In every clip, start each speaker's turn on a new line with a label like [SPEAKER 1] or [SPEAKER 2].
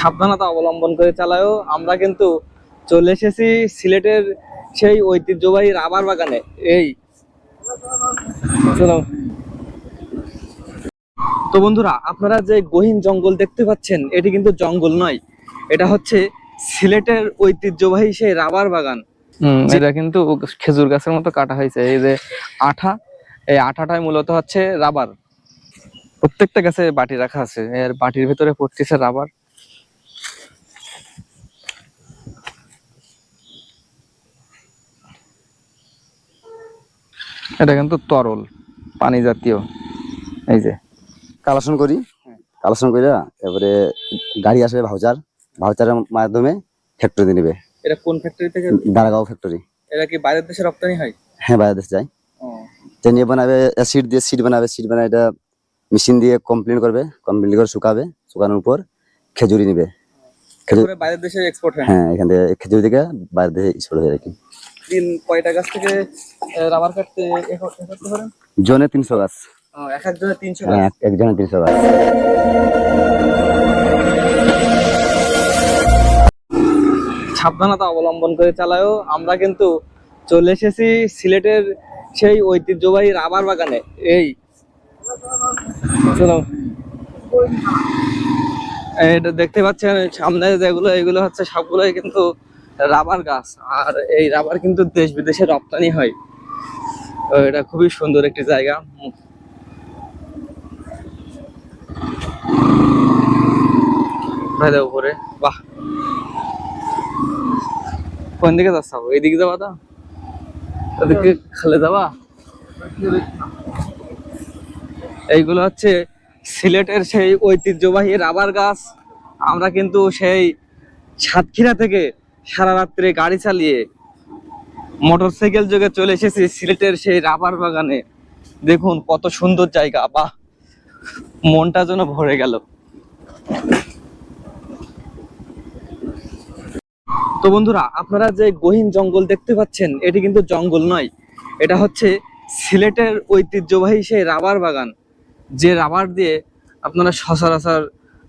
[SPEAKER 1] সাবধানতা অবলম্বন করে চালায়ও। আমরা কিন্তু চলে এসেছি সিলেটের সেই ঐতিহ্যবাহী রাবার বাগানে। এই তো বন্ধুরা আপনারা যে গহীন জঙ্গল দেখতে পাচ্ছেন এটি কিন্তু জঙ্গল নয়। এটা হচ্ছে সিলেটের ঐতিহ্যবাহী সেই রাবার বাগান। এটা কিন্তু খেজুর গাছের মতো কাটা হয়েছে। এই যে আঠা এই আঠাটাই মূলত হচ্ছে রাবার। প্রত্যেকটা গাছে বাটি রাখা আছে। এর বাটির ভিতরে পড়তেছে রাবার। এটা কিন্তু তরল পানি জাতীয়। এই যে।
[SPEAKER 2] কালেকশন করি? কালেকশন করে এবারে গাড়ি আসবে ভাউচার ভাউচারের মাধ্যমে ফ্যাক্টরিতে নেবে।
[SPEAKER 1] এটা কোন ফ্যাক্টরি থেকে?
[SPEAKER 2] দারাগাঁও ফ্যাক্টরি
[SPEAKER 1] এটা কি বাইরের দেশে রপ্তানি হয়?
[SPEAKER 2] হ্যাঁ বাইরের দেশে যায়। তো নিয়ে বানাবে সিট দিয়ে সিট বানাবে সিট বানাবে এটা মেশিন দিয়ে কমপ্লিট করবে কমপ্লিট করে শুকাবে শুকানোর পর খেজুরি নেবে। খেজুর
[SPEAKER 1] বাইরের দেশে এক্সপোর্ট হয়।
[SPEAKER 2] হ্যাঁ এখান থেকে খেজুরি থেকে বাইরে দেশে স্পোর্ট হয়ে আর কি।
[SPEAKER 1] দিন কয়টা গাছ থেকে রাবার কাটতে করতে পারেন
[SPEAKER 2] জনে তিনশো গাছ।
[SPEAKER 1] এক একজনের তিনশো
[SPEAKER 2] হ্যাঁ
[SPEAKER 1] গাছ?
[SPEAKER 2] এক- একজনে তিনশো গাছ।
[SPEAKER 1] সাবধানতা অবলম্বন করে চালায়ও। আমরা কিন্তু চলে এসেছি সিলেটের সেই ঐতিহ্যবাহী রাবার বাগানে। এই চলো এটা দেখতে পাচ্ছেন সামনে যেগুলো এগুলো হচ্ছে সবগুলোই কিন্তু রাবার গাছ। আর এই রাবার কিন্তু দেশ বিদেশে রপ্তানি হয়। এটা খুবই সুন্দর একটি জায়গা। উম। উপরে। বাহ। কোন দিকে যাচ্ছ? এইদিকে যাবা তো? ওদিকে খালে যাবা? এইগুলো হচ্ছে সিলেটের সেই ঐতিহ্যবাহী রাবার গাছ। আমরা কিন্তু সেই সাতক্ষীরা থেকে সারা রাত্রে গাড়ি চালিয়ে মোটরসাইকেল যোগে চলে এসেছি সিলেটের সেই রাবার বাগানে। দেখুন কত সুন্দর জায়গা, বাহ! মনটা যেন ভরে গেল। তো বন্ধুরা, আপনারা যে গহীন জঙ্গল দেখতে পাচ্ছেন, এটি কিন্তু জঙ্গল নয়। এটা হচ্ছে সিলেটের ঐতিহ্যবাহী সেই রাবার বাগান। যে রাবার দিয়ে আপনারা সচরাচর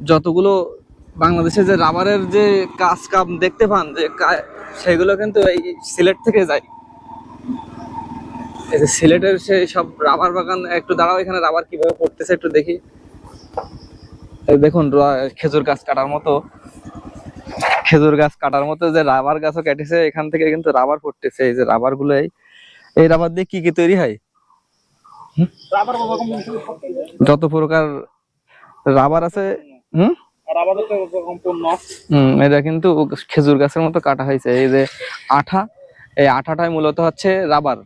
[SPEAKER 1] যতগুলো বাংলাদেশে যে রাবারের যে কাজ কাম দেখতে পান যে সেগুলো কিন্তু এই সিলেট থেকে যায়। এই যে সিলেটের সেই সব রাবার বাগান একটু দাঁড়াও এখানে রাবার কীভাবে পড়তেছে একটু দেখি। দেখুন খেজুর গাছ কাটার মতো। খেজুর গাছ কাটার মতো যে রাবার গাছও কেটেছে এখান থেকে কিন্তু রাবার পড়তেছে। এই যে রাবারগুলো এই রাবার দিয়ে কি কি তৈরি হয়? যত প্রকার রাবার আছে হুম? এটা কিন্তু খেজুর গাছের মতো কাটা হয়েছে। এই যে আঠা, এই আঠাটাই মূলত হচ্ছে রাবার।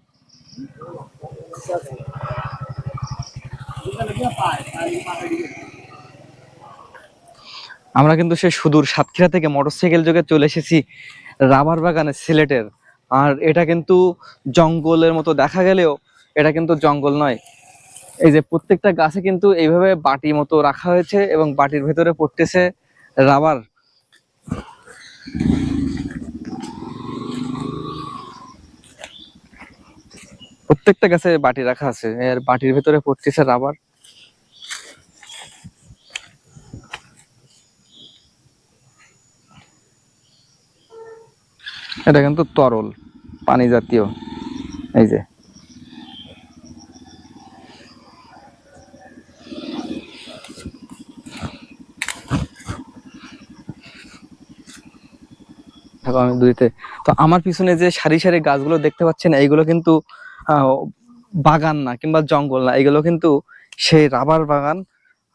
[SPEAKER 1] আমরা কিন্তু সে সুদূর সাতক্ষীরা থেকে মোটরসাইকেল যোগে চলে এসেছি রাবার বাগানে সিলেটের। আর এটা কিন্তু জঙ্গলের মতো দেখা গেলেও এটা কিন্তু জঙ্গল নয় এই যে প্রত্যেকটা গাছে কিন্তু এইভাবে বাটি মতো রাখা হয়েছে এবং বাটির ভেতরে পড়তেছে রাবার। প্রত্যেকটা গাছে বাটি রাখা আছে, এর বাটির ভেতরে পড়তেছে রাবার। এটা কিন্তু তরল, পানি জাতীয়, এই যে। আমি দুইতে তো আমার পিছনে যে সারি সারি গাছগুলো দেখতে পাচ্ছেন, এইগুলো কিন্তু বাগান না কিংবা জঙ্গল না এগুলো কিন্তু সেই রাবার বাগান।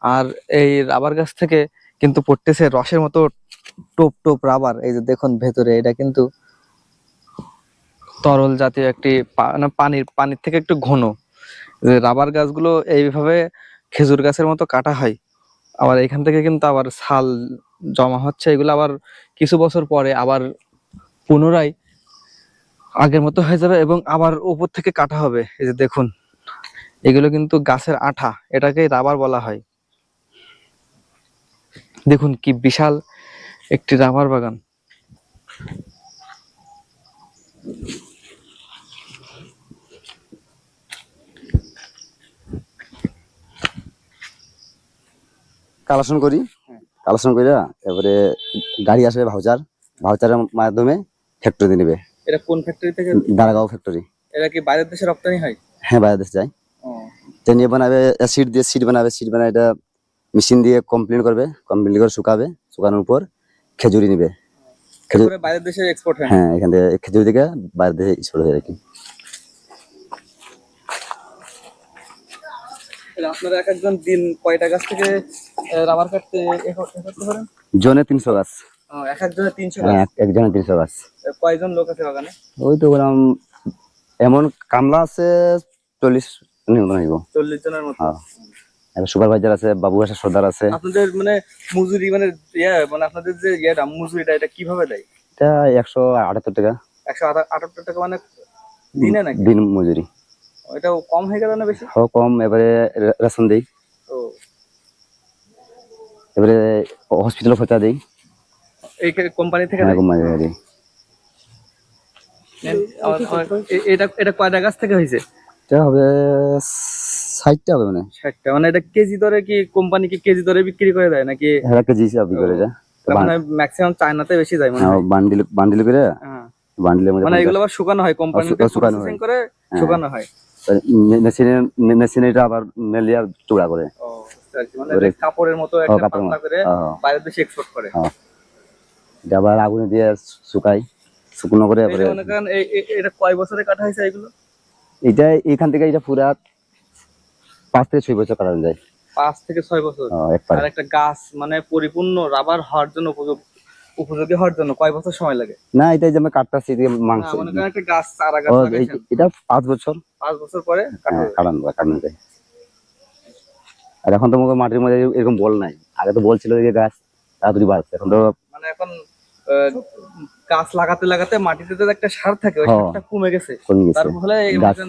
[SPEAKER 1] আর এই রাবার গাছ থেকে কিন্তু পড়তেছে রসের মতো টোপ টোপ রাবার। এই যে দেখুন ভেতরে, এটা কিন্তু তরল জাতীয় একটি পা- পানির পানির থেকে একটু ঘন। যে রাবার গাছগুলো এইভাবে খেজুর গাছের মতো কাটা হয়। আবার এখান থেকে কিন্তু আবার ছাল জমা হচ্ছে। এগুলো আবার কিছু বছর পরে আবার পুনরায় আগের মতো হয়ে যাবে এবং আবার উপর থেকে কাটা হবে। এই যে দেখুন এগুলো কিন্তু গাছের আঠা এটাকে রাবার বলা হয়। দেখুন কি বিশাল একটি রাবার বাগান।
[SPEAKER 2] কালেকশন করি? কালেকশন করে এবারে গাড়ি আসবে ভাউচার। ভাউচারের মাধ্যমে ফ্যাক্টরি নেবে
[SPEAKER 1] এটা কোন ফ্যাক্টরি থেকে
[SPEAKER 2] দারাগাঁও ফ্যাক্টরি
[SPEAKER 1] এটা কি বাইরের দেশে রপ্তানি হয়
[SPEAKER 2] হ্যাঁ বাইরের দেশে যায়
[SPEAKER 1] ও
[SPEAKER 2] তো নিয়ে বানাবে অ্যাসিড দিয়ে সিড বানাবে সিড বানাবে এটা মেশিন দিয়ে কমপ্লিট করবে কমপ্লিট করে শুকাবে শুকানোর উপর খেজুরি নিবে খেজুর
[SPEAKER 1] বাইরের দেশে এক্সপোর্ট হয়
[SPEAKER 2] হ্যাঁ এখান থেকে খেজুরি থেকে বাইরে দেশে স্টোর হয়ে আর কি
[SPEAKER 1] আপনারা এক একজন দিন কয়টা গাছ থেকে রাবার কাটতে
[SPEAKER 2] জনে তিনশো গাছ
[SPEAKER 1] এক একজনের তিনশো
[SPEAKER 2] হ্যাঁ এক- একজনে তিনশো গাছ।
[SPEAKER 1] কয়জন লোক আছে বাগানে?
[SPEAKER 2] ওই তো বললাম এমন কামলা আছে চল্লিশ
[SPEAKER 1] চল্লিশ জনের মতো?
[SPEAKER 2] হ্যাঁ। সুপারভাইজার আছে বাবু আছে সর্দার আছে।
[SPEAKER 1] আপনাদের মানে মজুরি মানে ইয়ে মানে আপনাদের যে ইয়েটা মজুরিটা এটা কীভাবে দেয়?
[SPEAKER 2] এটা একশো আটাত্তর টাকা।
[SPEAKER 1] একশো আটা- আটাত্তর টাকা মানে দিনে নাকি?
[SPEAKER 2] দিন মজুরি।
[SPEAKER 1] এটা কম হয়ে গেল না বেশি?
[SPEAKER 2] হ কম। এবারে রেশন দিই। এবারে হসপিটাল খরচা দিই।
[SPEAKER 1] এই কোম্পানি থেকে
[SPEAKER 2] হ্যাঁ কোম্পানি থেকে
[SPEAKER 1] এটা এটা কয়টা গাছ থেকে হয়েছে
[SPEAKER 2] এটা হবে ষাটটা হবে মানে
[SPEAKER 1] ষাটটা মানে এটা কেজি দরে কি কোম্পানি কি কেজি দরে বিক্রি করে দেয় নাকি
[SPEAKER 2] হ্যাঁ কেজি হিসাবে বিক্রি করে এটা
[SPEAKER 1] মানে ম্যাক্সিমাম চায়নাতে বেশি যায় মনে
[SPEAKER 2] বান্ডিল বান্ডিল করে
[SPEAKER 1] হ্যাঁ।
[SPEAKER 2] বান্ডিলের মধ্যে
[SPEAKER 1] মানে এগুলো আবার শুকানো হয় কোম্পানিতে
[SPEAKER 2] শুকানো হয়।
[SPEAKER 1] করে। শুকানো হয়
[SPEAKER 2] মেশিনে মেশিনে এটা আবার মেলিয়া চূড়া করে
[SPEAKER 1] ও মানে কাপড়ের মতো একটা পাতলা। করে। বাইরের দেশে এক্সপোর্ট করে
[SPEAKER 2] হ্যাঁ। এটা আবার আগুনে দিয়ে শুকাই শুকনো করে
[SPEAKER 1] এটা কয় বছরে কাটা হয়েছে এগুলো?
[SPEAKER 2] এটা এখান থেকে এটা পুরা পাঁচ থেকে ছয় বছর কাটানো যায়।
[SPEAKER 1] পাঁচ থেকে ছয় বছর? আর একটা গাছ মানে পরিপূর্ণ রাবার হওয়ার জন্য উপযোগ উপযোগী হওয়ার জন্য কয় বছর সময় লাগে?
[SPEAKER 2] না এটা যে আমরা কাটতেছি এদিকে মাংস।
[SPEAKER 1] একটা গাছ চারা গাছ
[SPEAKER 2] এটা পাঁচ বছর।
[SPEAKER 1] পাঁচ বছর পরে কাটা
[SPEAKER 2] হ্যাঁ, কাটানো যায় কাটানো যায়। আর এখন তো মাটির মধ্যে এরকম বল নাই। আগে তো বলছিল যে গাছ তাড়াতাড়ি বাড়ছে। এখন তো
[SPEAKER 1] মানে এখন গাছ লাগাতে লাগাতে মাটিতে তো একটা সার থাকে ওই
[SPEAKER 2] হ্যাঁ।
[SPEAKER 1] সারটা কমে গেছে। তার ফলে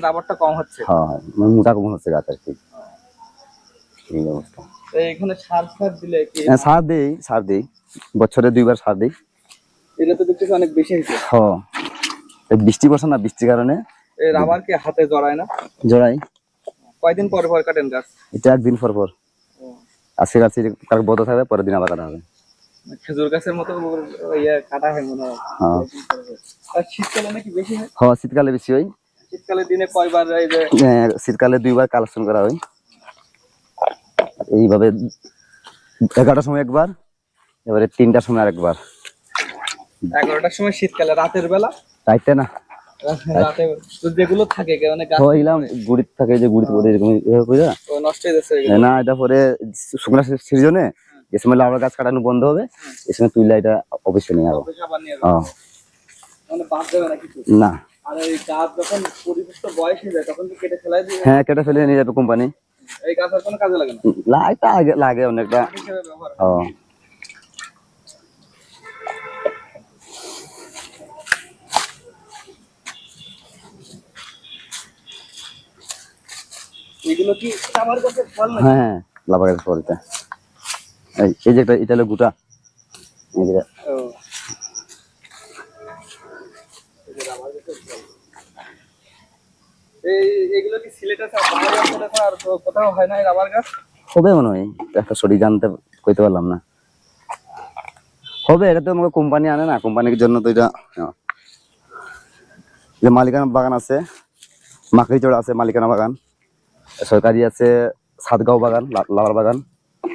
[SPEAKER 1] রাবারটা কম হচ্ছে।
[SPEAKER 2] হ্যাঁ মানে মোটা কম হচ্ছে গাছ আর কি। এই অবস্থা।
[SPEAKER 1] তো এখানে সার সার দিলে কি?
[SPEAKER 2] হ্যাঁ, সার দিই সার দিই। বছরে দুইবার সার দেই।
[SPEAKER 1] এটা তো দেখতেছি অনেক বেশি হয়েছে।
[SPEAKER 2] হ্যাঁ। বৃষ্টি পড়ছে না বৃষ্টির কারণে?
[SPEAKER 1] এই রাবার কি হাতে জড়ায় না?
[SPEAKER 2] জড়াই
[SPEAKER 1] কয়দিন পর পর কাটেন গাছ?
[SPEAKER 2] এটা একদিন পর পর। আজকে গাছ কার বদল থাকবে পরের দিন আবার কাটা হবে।
[SPEAKER 1] খেজুর গাছের মতো ইয়ে কাটা হয় মনে হয়।
[SPEAKER 2] হ্যাঁ।
[SPEAKER 1] আর শীতকালে নাকি বেশি হয়?
[SPEAKER 2] হ্যাঁ শীতকালে বেশি হয়।
[SPEAKER 1] শীতকালে দিনে কয়বার এই যে
[SPEAKER 2] হ্যাঁ, শীতকালে দুইবার কালেকশন করা হয়। এইভাবে এগারোটার সময় একবার এবারে তিনটার সময় আরেকবার।
[SPEAKER 1] এগারোটার সময় শীতকালে রাতের বেলা?
[SPEAKER 2] তাইতে না।
[SPEAKER 1] রাতে যেগুলো থাকে মানে
[SPEAKER 2] হয় গুড়ি থাকে যে গুড়ি পরে এরকম এভাবে
[SPEAKER 1] নষ্ট হয়ে যাচ্ছে
[SPEAKER 2] না এটা পরে শুকনো সিজনে যে সময় লাউড়া গাছ কাটানো বন্ধ হবে এই সময় তুইলা এটা অবশ্যই নিয়ে যাব
[SPEAKER 1] অবশ্যই আবার নিয়ে যাবে।
[SPEAKER 2] হ্যাঁ
[SPEAKER 1] মানে বাদ দেবে না কিছু
[SPEAKER 2] না
[SPEAKER 1] আর এই গাছ যখন পরিপুষ্ট বয়স হয়ে যায় তখন তো কেটে ফেলাই দিয়ে
[SPEAKER 2] হ্যাঁ কেটে ফেলে নিয়ে যাবে কোম্পানি
[SPEAKER 1] এই গাছ আর কোনো কাজে লাগে না
[SPEAKER 2] লাগে লাগে লাগে অনেকটা
[SPEAKER 1] কাঠ হিসেবে ব্যবহার হয়।
[SPEAKER 2] ও
[SPEAKER 1] এগুলো কি আমার কাছে ফল না
[SPEAKER 2] হ্যাঁ হ্যাঁ লাভা গাছ ফলটা এই যে একটা এটা। হলো গুটা
[SPEAKER 1] হয়
[SPEAKER 2] হবে মনে হয়। একটা সঠিক জানতে কইতে পারলাম না। হবে এটা তো আমাকে কোম্পানি আনে না। কোম্পানির জন্য তো এটা হ্যাঁ। যে মালিকানা বাগান আছে মাকড়িচড়া আছে মালিকানা বাগান। সরকারি আছে সাতগাঁও বাগান লা- লাভার বাগান
[SPEAKER 1] এই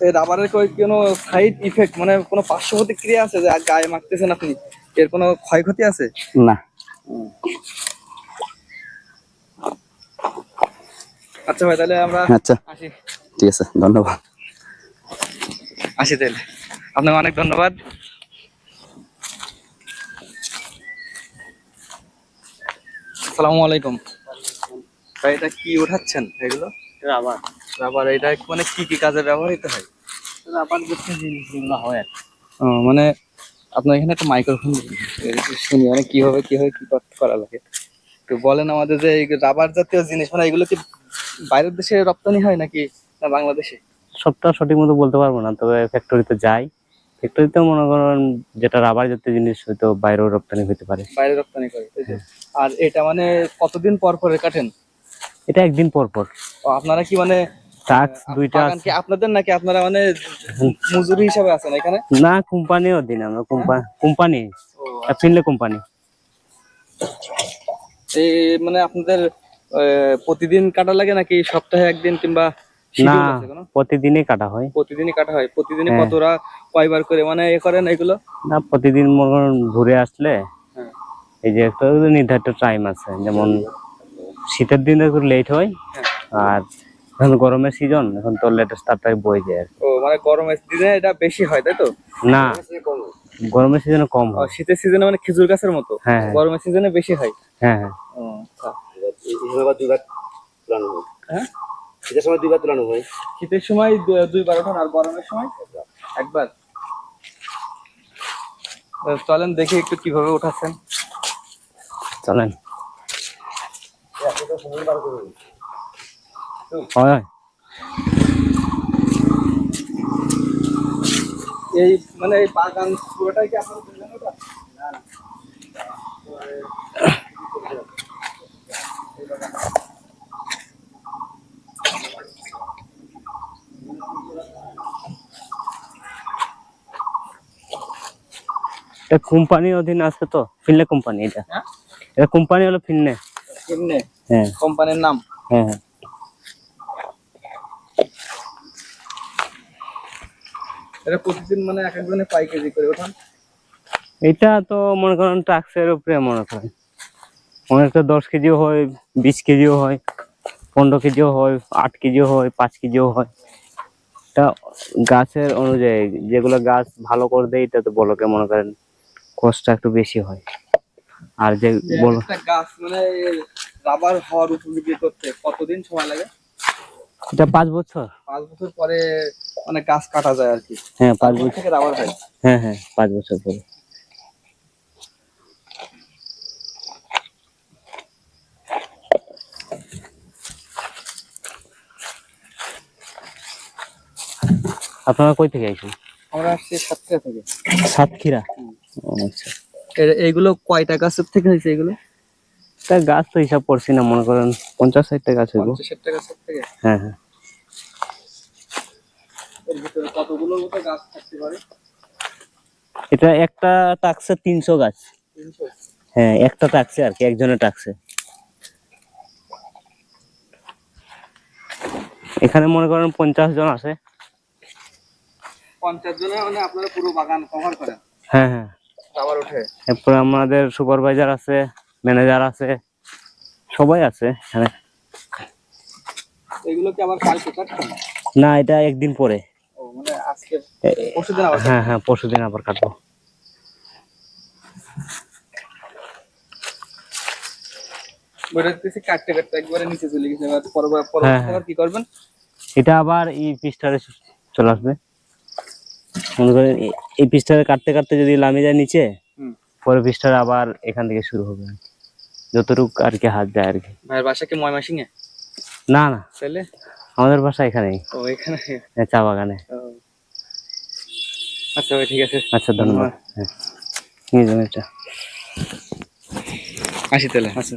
[SPEAKER 1] রাবারের কই কোনো সাইড ইফেক্ট মানে কোনো পার্শ্ব প্রতিক্রিয়া আছে যে গায়ে মাখতেছেন আপনি? এর কোনো ক্ষয়ক্ষতি আছে?
[SPEAKER 2] না।
[SPEAKER 1] আচ্ছা ভাই তাহলে আমরা
[SPEAKER 2] আচ্ছা।
[SPEAKER 1] আসি।
[SPEAKER 2] ঠিক আছে ধন্যবাদ।
[SPEAKER 1] আসি তাহলে। আপনাকে অনেক ধন্যবাদ। আসসালামু আলাইকুম। ভাই এটা কি উঠাচ্ছেন এগুলো?
[SPEAKER 3] রাবার
[SPEAKER 1] রাবার এটা মানে কি কি কাজে ব্যবহৃত হয়?
[SPEAKER 3] রাবার জাতীয় জিনিস যেগুলো হয়।
[SPEAKER 1] মানে আপনার এখানে একটা মাইক্রোফোন শুনি মানে কীভাবে কীভাবে কি করতে করা লাগে? একটু বলেন আমাদের যে রাবার জাতীয় জিনিস মানে এগুলো কি বাইরের দেশে রপ্তানি হয় নাকি না বাংলাদেশে?
[SPEAKER 3] সবটা সঠিক মতো বলতে পারব না তবে ফ্যাক্টরিতে যাই। ফ্যাক্টরিতে মনে করেন যেটা রাবার জাতীয় জিনিস হয়তো বাইরেও রপ্তানি হতে পারে।
[SPEAKER 1] বাইরে রপ্তানি করে আর এটা মানে কতদিন পর পরে কাটেন?
[SPEAKER 3] এটা একদিন পর পর।
[SPEAKER 1] আপনারা কি মানে
[SPEAKER 3] টাক্স দুইটা
[SPEAKER 1] আপনাদের নাকি আপনারা মানে মজুরি হিসাবে আছেন এখানে?
[SPEAKER 3] না কোম্পানি অধীন আমরা কোম্পানি কোম্পানি ফিনলে কোম্পানি।
[SPEAKER 1] এই মানে আপনাদের প্রতিদিন কাটা লাগে নাকি সপ্তাহে একদিন কিংবা
[SPEAKER 3] না? প্রতিদিনই কাটা হয়।
[SPEAKER 1] প্রতিদিনই কাটা হয়? প্রতিদিনই
[SPEAKER 3] হ্যাঁ।
[SPEAKER 1] কয়বার করে মানে এ করেন এগুলো?
[SPEAKER 3] না প্রতিদিন মনে ঘুরে আসলে
[SPEAKER 1] হ্যাঁ।
[SPEAKER 3] এই যে একটা নির্ধারিত টাইম আছে যেমন শীতের দিনে একটু লেট হয়
[SPEAKER 1] হ্যাঁ।
[SPEAKER 3] আর এখন গরমের সিজন এখন তো লেটেস্ট তাড়াতাড়ি বই যায় আর
[SPEAKER 1] ও মানে গরমের দিনে এটা বেশি হয় তাই তো?
[SPEAKER 3] না গরমের সিজনে কম হয়।
[SPEAKER 1] শীতের সিজনে মানে খেজুর গাছের মতো?
[SPEAKER 3] হ্যাঁ হ্যাঁ।
[SPEAKER 1] গরমের সিজনে বেশি হয়?
[SPEAKER 3] হ্যাঁ হ্যাঁ।
[SPEAKER 1] আচ্ছা। হ্যাঁ।
[SPEAKER 2] শীতের সময় দুইবার তুলানো হয়।
[SPEAKER 1] শীতের সময় দুইবার ওঠান আর গরমের সময় একবার। চলেন দেখি একটু কীভাবে উঠাচ্ছেন।
[SPEAKER 3] চলেন। হয় হয়
[SPEAKER 1] এই মানে এই বাগান পুরোটাই কি আপনার দুজনের ওটা? না, না।
[SPEAKER 3] এটা কোম্পানির অধীন আছে তো ফিনলে কোম্পানি এটা
[SPEAKER 1] হ্যাঁ?
[SPEAKER 3] এটা কোম্পানি হলো ফিনলে
[SPEAKER 1] কেমনে
[SPEAKER 3] হ্যাঁ
[SPEAKER 1] কোম্পানির নাম
[SPEAKER 3] হ্যাঁ হ্যাঁ
[SPEAKER 1] এটা প্রতিদিন মানে এক একজনে পাই কেজি করে ওঠান
[SPEAKER 3] এটা তো মনে করেন ট্রাক্সের উপরে মনে করেন। অনেকটা দশ কেজিও হয় বিশ কেজিও হয় পনেরো কেজিও হয় আট কেজিও হয় পাঁচ কেজিও হয়। এটা গাছের অনুযায়ী যেগুলো গাছ ভালো করে দেয় এটা তো বলকে মনে করেন কষ্ট একটু বেশি হয়। আর যে
[SPEAKER 1] যে
[SPEAKER 3] বলো
[SPEAKER 1] গাছ মানে রাবার হওয়ার উপযোগী করতে কতদিন সময় লাগে?
[SPEAKER 3] এটা পাঁচ বছর।
[SPEAKER 1] পাঁচ বছর পরে মানে গাছ কাটা যায় আর কি।
[SPEAKER 3] হ্যাঁ পাঁচ বছর।
[SPEAKER 1] থেকে রাবার হয়।
[SPEAKER 3] হ্যাঁ হ্যাঁ পাঁচ বছর পরে। আপনারা কই থেকে আইছেন?
[SPEAKER 1] আমরা আসছি সাতটা থেকে।
[SPEAKER 3] সাতক্ষীরা? ও আচ্ছা।
[SPEAKER 1] এইগুলো কয়টা গাছের থেকে হয়েছে এগুলো
[SPEAKER 3] তা গাছ তো হিসাব করছি না মনে করেন পঞ্চাশ ষাটটা গাছ হইব।
[SPEAKER 1] পঞ্চাশ ষাটটা গাছের থেকে?
[SPEAKER 3] হ্যাঁ হ্যাঁ।
[SPEAKER 1] এর ভিতরে কতগুলোর মতো গাছ থাকতে পারে?
[SPEAKER 3] এটা একটা টাকছে তিনশো গাছ। হ্যাঁ একটা টাকছে আর কি একজনের টাকছে। এখানে মনে করেন পঞ্চাশ জন আছে।
[SPEAKER 1] পঞ্চাশ জনের মানে আপনারা পুরো বাগান কভার করেন?
[SPEAKER 3] হ্যাঁ হ্যাঁ।
[SPEAKER 1] রাবার ওঠে?
[SPEAKER 3] এরপরে আমাদের সুপারভাইজার আছে ম্যানেজার আছে সবাই আছে এখানে।
[SPEAKER 1] এগুলো কি আবার কালকে কাটছেন?
[SPEAKER 3] না এটা একদিন পরে। হ্যাঁ হ্যাঁ পরশু দিন আবার কাটবো।
[SPEAKER 1] কাটতে কাটতে একবারে নিচে চলে গেছে। আবার কি করবেন?
[SPEAKER 3] এটা আবার এই পিসটারে চলে আসবে। মনে করেন এই পিসটারে কাটতে কাটতে যদি লামে যায় নিচে পরে পিসটারে আবার এখান থেকে শুরু হবে। যতটুক আর কি হাত যায় আর কি।
[SPEAKER 1] ভাইয়ের বাসা কি ময়মাসিং এ
[SPEAKER 3] না। না আমাদের বাসা এখানেই।
[SPEAKER 1] ও এখানে।
[SPEAKER 3] চা বাগানে।
[SPEAKER 1] আচ্ছা ভাই ঠিক আছে।
[SPEAKER 3] আচ্ছা ধন্যবাদ। হ্যাঁ। নিয়ে যাবেন এটা।
[SPEAKER 1] আসি তাহলে। আচ্ছা।